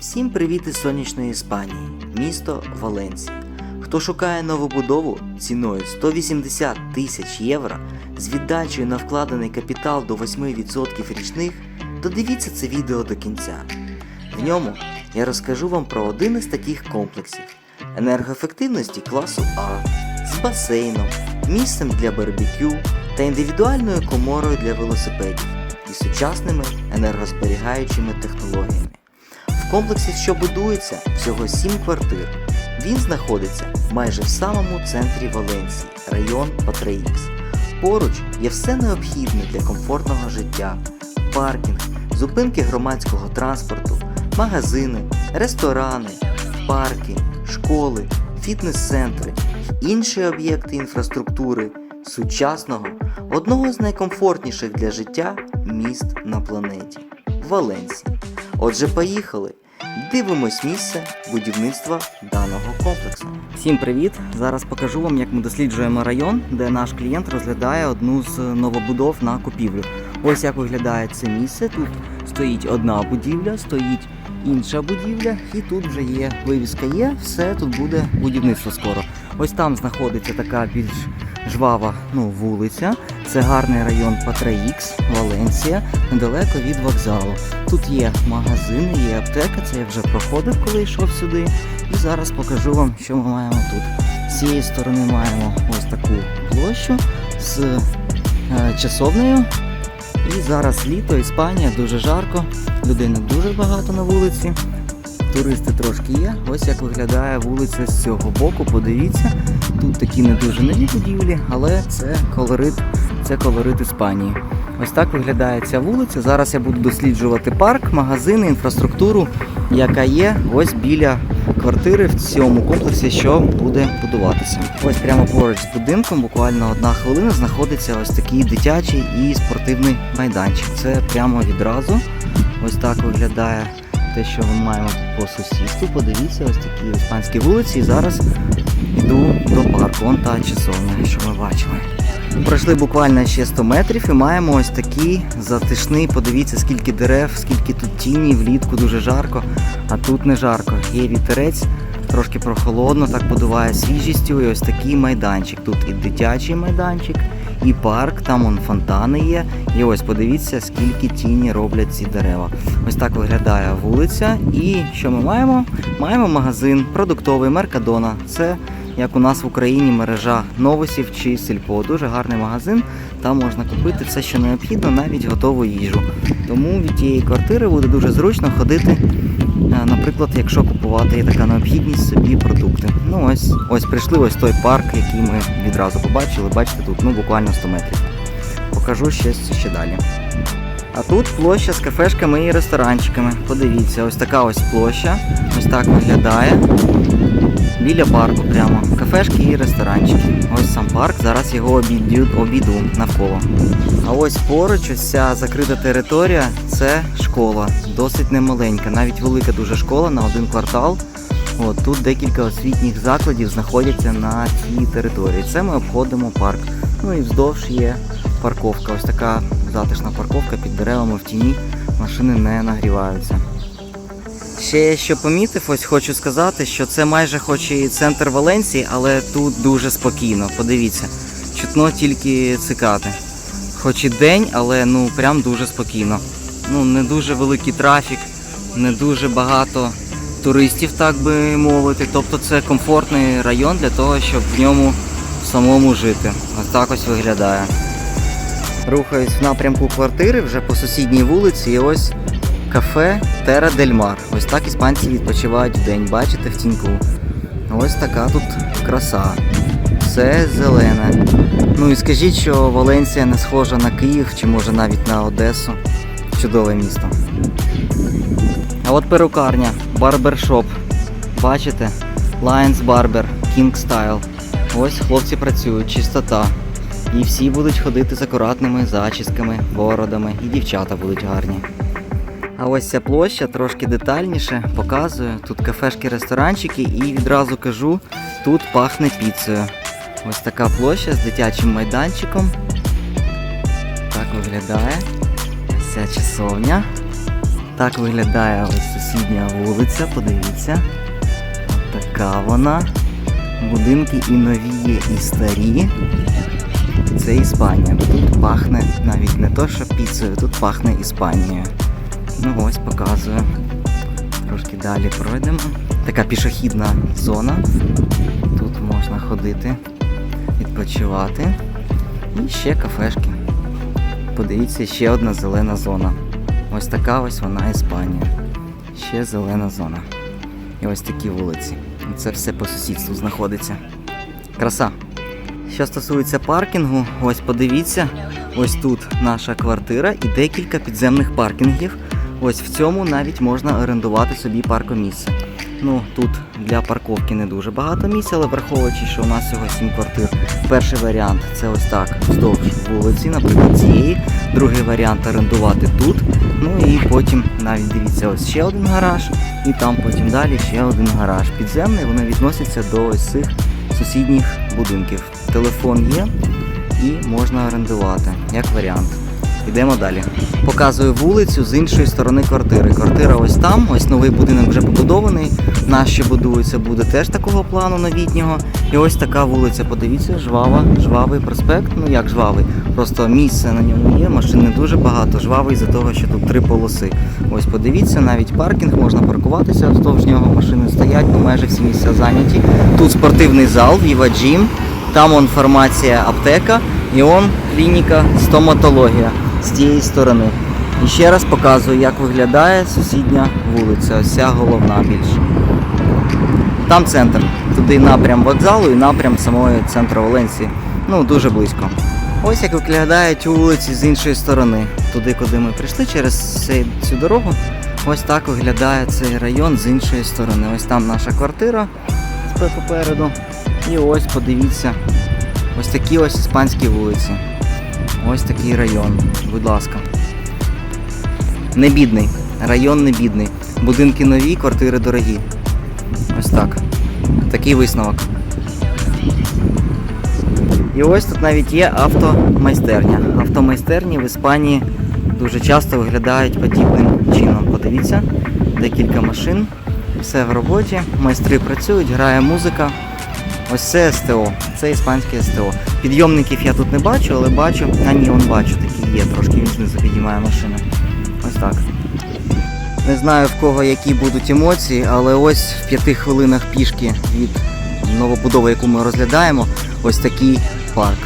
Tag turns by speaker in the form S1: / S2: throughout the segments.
S1: Всім привіт із сонячної Іспанії, місто Валенсія. Хто шукає новобудову ціною 180 тисяч євро з віддачею на вкладений капітал до 8% річних, то дивіться це відео до кінця. В ньому я розкажу вам про один із таких комплексів енергоефективності класу А з басейном, місцем для барбекю та індивідуальною коморою для велосипедів і сучасними енергозберігаючими технологіями. В комплексі, що будується, всього 7 квартир. Він знаходиться майже в самому центрі Валенції, район Патраїкс. Поруч є все необхідне для комфортного життя: паркінг, зупинки громадського транспорту, магазини, ресторани, парки, школи, фітнес-центри, інші об'єкти інфраструктури сучасного, одного з найкомфортніших для життя міст на планеті Валенсії. Отже, поїхали. Дивимось місце будівництва даного комплексу. Всім привіт! Зараз покажу вам, як ми досліджуємо район, де наш клієнт розглядає одну з новобудов на купівлю. Ось як виглядає це місце. Тут стоїть одна будівля, стоїть інша будівля, і тут вже є вивіска є, все тут буде будівництво скоро. Ось там знаходиться така більш жвава ну, вулиця. Це гарний район Патраїкс, Валенсія, недалеко від вокзалу. Тут є магазини, є аптека, це я вже проходив, коли йшов сюди. І зараз покажу вам, що ми маємо тут. З цієї сторони маємо ось таку площу з е, часовнею. І зараз літо, Іспанія, дуже жарко, людей дуже багато на вулиці. Туристи трошки є. Ось як виглядає вулиця з цього боку. Подивіться, тут такі не дуже нові будівлі, але це колорит, це колорит Іспанії. Ось так виглядає ця вулиця. Зараз я буду досліджувати парк, магазини, інфраструктуру, яка є ось біля квартири в цьому комплексі, що буде будуватися. Ось прямо поруч з будинком, буквально одна хвилина, знаходиться ось такий дитячий і спортивний майданчик. Це прямо відразу. Ось так виглядає те, що ми маємо по сусідству. Подивіться, ось такі іспанські вулиці. І зараз йду до парку. Вон та часовня, що ми бачили. Пройшли буквально ще 100 метрів і маємо ось такий затишний. Подивіться, скільки дерев, скільки тут тіні, влітку дуже жарко, а тут не жарко. Є вітерець, трошки прохолодно, так подуває свіжістю. І ось такий майданчик. Тут і дитячий майданчик, і парк, там он фонтани є. І ось подивіться, скільки тіні роблять ці дерева. Ось так виглядає вулиця. І що ми маємо? Маємо магазин продуктовий Меркадона. Це як у нас в Україні мережа новосів чи сільпо. Дуже гарний магазин. Там можна купити все, що необхідно, навіть готову їжу. Тому від тієї квартири буде дуже зручно ходити. Е, Наприклад, якщо купувати є така необхідність собі продукти. Ну ось ось прийшли ось той парк, який ми відразу побачили. Бачите, тут ну буквально 100 метрів. Покажу щось ще далі. А тут площа з кафешками і ресторанчиками. Подивіться, ось така ось площа. Ось так виглядає. Біля парку прямо. Кафешки і ресторанчики. Ось сам парк, зараз його обійду, обійду навколо. А ось поруч, ось ця закрита територія це школа. Досить немаленька, навіть велика дуже школа на один квартал. От тут декілька освітніх закладів знаходяться на цій території. Це ми обходимо парк. Ну і вздовж є парковка. Ось така затишна парковка під деревами в тіні. Машини не нагріваються. Ще я що помітив, ось хочу сказати, що це майже хоч і центр Валенції, але тут дуже спокійно. Подивіться, чутно тільки цикати. Хоч і день, але ну прям дуже спокійно. Ну, не дуже великий трафік, не дуже багато туристів, так би мовити. Тобто це комфортний район для того, щоб в ньому самому жити. Ось так ось виглядає. Рухаюсь в напрямку квартири вже по сусідній вулиці, і ось кафе Тера Дель Мар. Ось так іспанці відпочивають в день, бачите в тіньку. Ось така тут краса. Все зелене. Ну і скажіть, що Валенсія не схожа на Київ чи може навіть на Одесу. Чудове місто. А от перукарня, барбершоп. Бачите? Lions Barber, King Style. Ось хлопці працюють, чистота. І всі будуть ходити з акуратними зачісками, бородами, і дівчата будуть гарні. А ось ця площа трошки детальніше показую. Тут кафешки, ресторанчики, і відразу кажу, тут пахне піцею. Ось така площа з дитячим майданчиком. Так виглядає. Ця часовня. Так виглядає ось сусідня вулиця, подивіться. Така вона. Будинки і нові є, і старі. Це Іспанія. Тут пахне навіть не то, що піцею, тут пахне Іспанією. Ну ось показую. Трошки далі пройдемо. Така пішохідна зона. Тут можна ходити, відпочивати. І ще кафешки. Подивіться, ще одна зелена зона. Ось така ось вона Іспанія. Ще зелена зона. І ось такі вулиці. Це все по сусідству знаходиться. Краса. Що стосується паркінгу, ось подивіться, ось тут наша квартира і декілька підземних паркінгів. Ось в цьому навіть можна орендувати собі паркомісце. Ну тут для парковки не дуже багато місця, але враховуючи, що у нас всього 7 квартир. Перший варіант це ось так вздовж вулиці, наприклад, цієї. Другий варіант орендувати тут. Ну і потім навіть дивіться, ось ще один гараж, і там потім далі ще один гараж. Підземний, вони відносяться до ось цих сусідніх будинків. Телефон є і можна орендувати, як варіант. Йдемо далі. Показую вулицю з іншої сторони квартири. Квартира ось там, ось новий будинок вже побудований. Наш ще будується, буде теж такого плану новітнього. І ось така вулиця. Подивіться, жвава, жвавий проспект. Ну як жвавий, просто місце на ньому є. Машин не дуже багато. Жвавий за того, що тут три полоси. Ось подивіться, навіть паркінг можна паркуватися вздовж нього. Машини стоять, ну майже всі місця зайняті. Тут спортивний зал, Viva Gym. Там он фармація аптека і он клініка стоматологія з тієї сторони. І ще раз показую, як виглядає сусідня вулиця, ось ця головна більше. Там центр. Туди напрям вокзалу і напрям самої центру Валенції. Ну, дуже близько. Ось як виглядають вулиці з іншої сторони. Туди, куди ми прийшли через цю дорогу. Ось так виглядає цей район з іншої сторони. Ось там наша квартира попереду. І ось подивіться, ось такі ось іспанські вулиці. Ось такий район. Будь ласка. Не бідний. Район не бідний. Будинки нові, квартири дорогі. Ось так. Такий висновок. І ось тут навіть є автомайстерня. Автомайстерні в Іспанії дуже часто виглядають подібним чином. Подивіться, декілька машин, все в роботі, майстри працюють, грає музика. Ось це СТО, це іспанське СТО. Підйомників я тут не бачу, але бачу. А ні, он бачу, такі є, трошки він знизу підіймає машини. Ось так. Не знаю в кого які будуть емоції, але ось в п'яти хвилинах пішки від новобудови, яку ми розглядаємо, ось такий парк.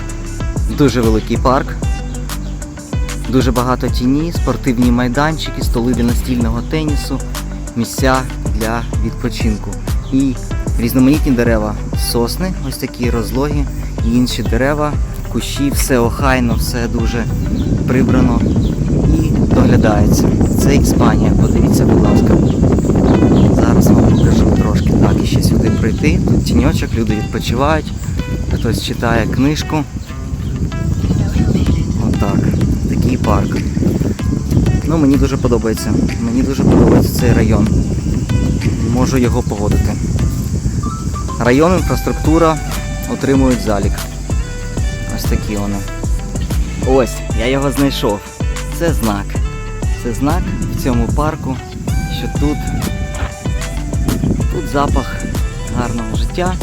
S1: Дуже великий парк. Дуже багато тіні, спортивні майданчики, столи для настільного тенісу, місця для відпочинку. І різноманітні дерева, сосни, ось такі розлогі, і інші дерева, кущі, все охайно, все дуже прибрано і доглядається. Це Іспанія, подивіться, будь ласка. Зараз вам покажу трошки так і ще сюди прийти. Тут тіньочок, люди відпочивають, хтось читає книжку. Отак. Такий парк. Ну, мені дуже подобається. Мені дуже подобається цей район. Можу його погодити. Район, інфраструктура отримують залік. Ось такі вони. Ось, я його знайшов. Це знак. Це знак в цьому парку, що тут, тут запах гарного життя,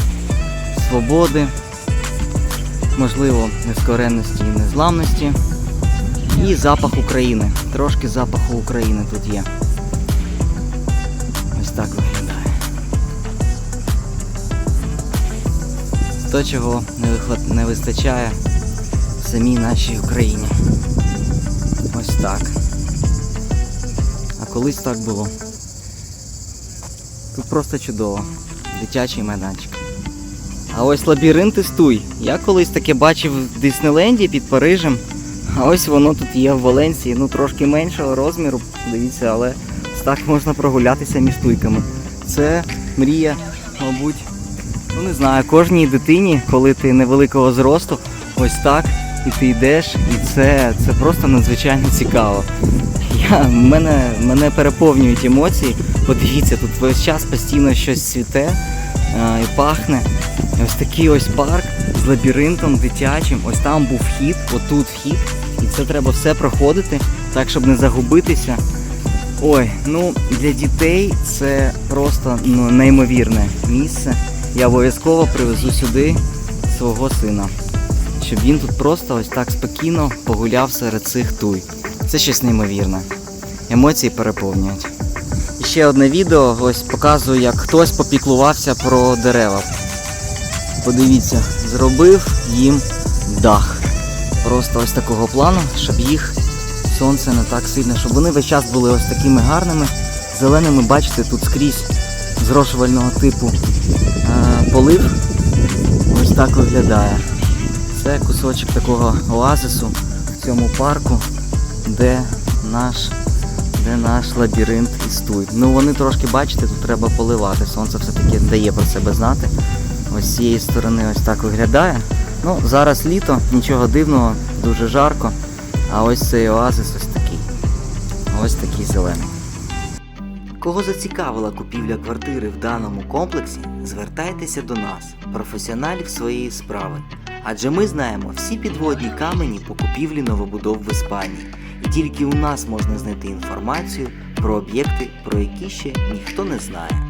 S1: свободи, можливо, нескоренності і незламності. І запах України. Трошки запаху України тут є. Ось так То, чого не, вистачає в самій нашій Україні. Ось так. А колись так було. Тут просто чудово. Дитячий майданчик. А ось лабіринти стуй. Я колись таке бачив в Диснейленді під Парижем. А ось воно тут є в Валенції, ну трошки меншого розміру, дивіться, але так можна прогулятися між туйками. Це мрія, мабуть, ну не знаю, кожній дитині, коли ти невеликого зросту, ось так, і ти йдеш, і це, це просто надзвичайно цікаво. Я, мене, мене переповнюють емоції. Подивіться, тут весь час постійно щось цвіте а, і пахне. Ось такий ось парк з лабіринтом дитячим. Ось там був вхід, отут вхід. І це треба все проходити, так, щоб не загубитися. Ой, ну для дітей це просто ну, неймовірне місце. Я обов'язково привезу сюди свого сина, щоб він тут просто ось так спокійно погуляв серед цих туй. Це щось неймовірне. Емоції переповнюють. І ще одне відео ось показую, як хтось попіклувався про дерева. Подивіться, зробив їм дах. Просто ось такого плану, щоб їх сонце не так сильно, щоб вони весь час були ось такими гарними, зеленими, бачите, тут скрізь зрошувального типу е, полив. Ось так виглядає. Це кусочок такого оазису в цьому парку, де наш, де наш лабіринт істує. Ну вони трошки, бачите, тут треба поливати. Сонце все-таки дає про себе знати. Ось з цієї сторони ось так виглядає. Ну, зараз літо, нічого дивного, дуже жарко. А ось цей оазис ось такий. Ось такий зелений. Кого зацікавила купівля квартири в даному комплексі, звертайтеся до нас, професіоналів своєї справи. Адже ми знаємо всі підводні камені по купівлі новобудов в Іспанії. І тільки у нас можна знайти інформацію про об'єкти, про які ще ніхто не знає.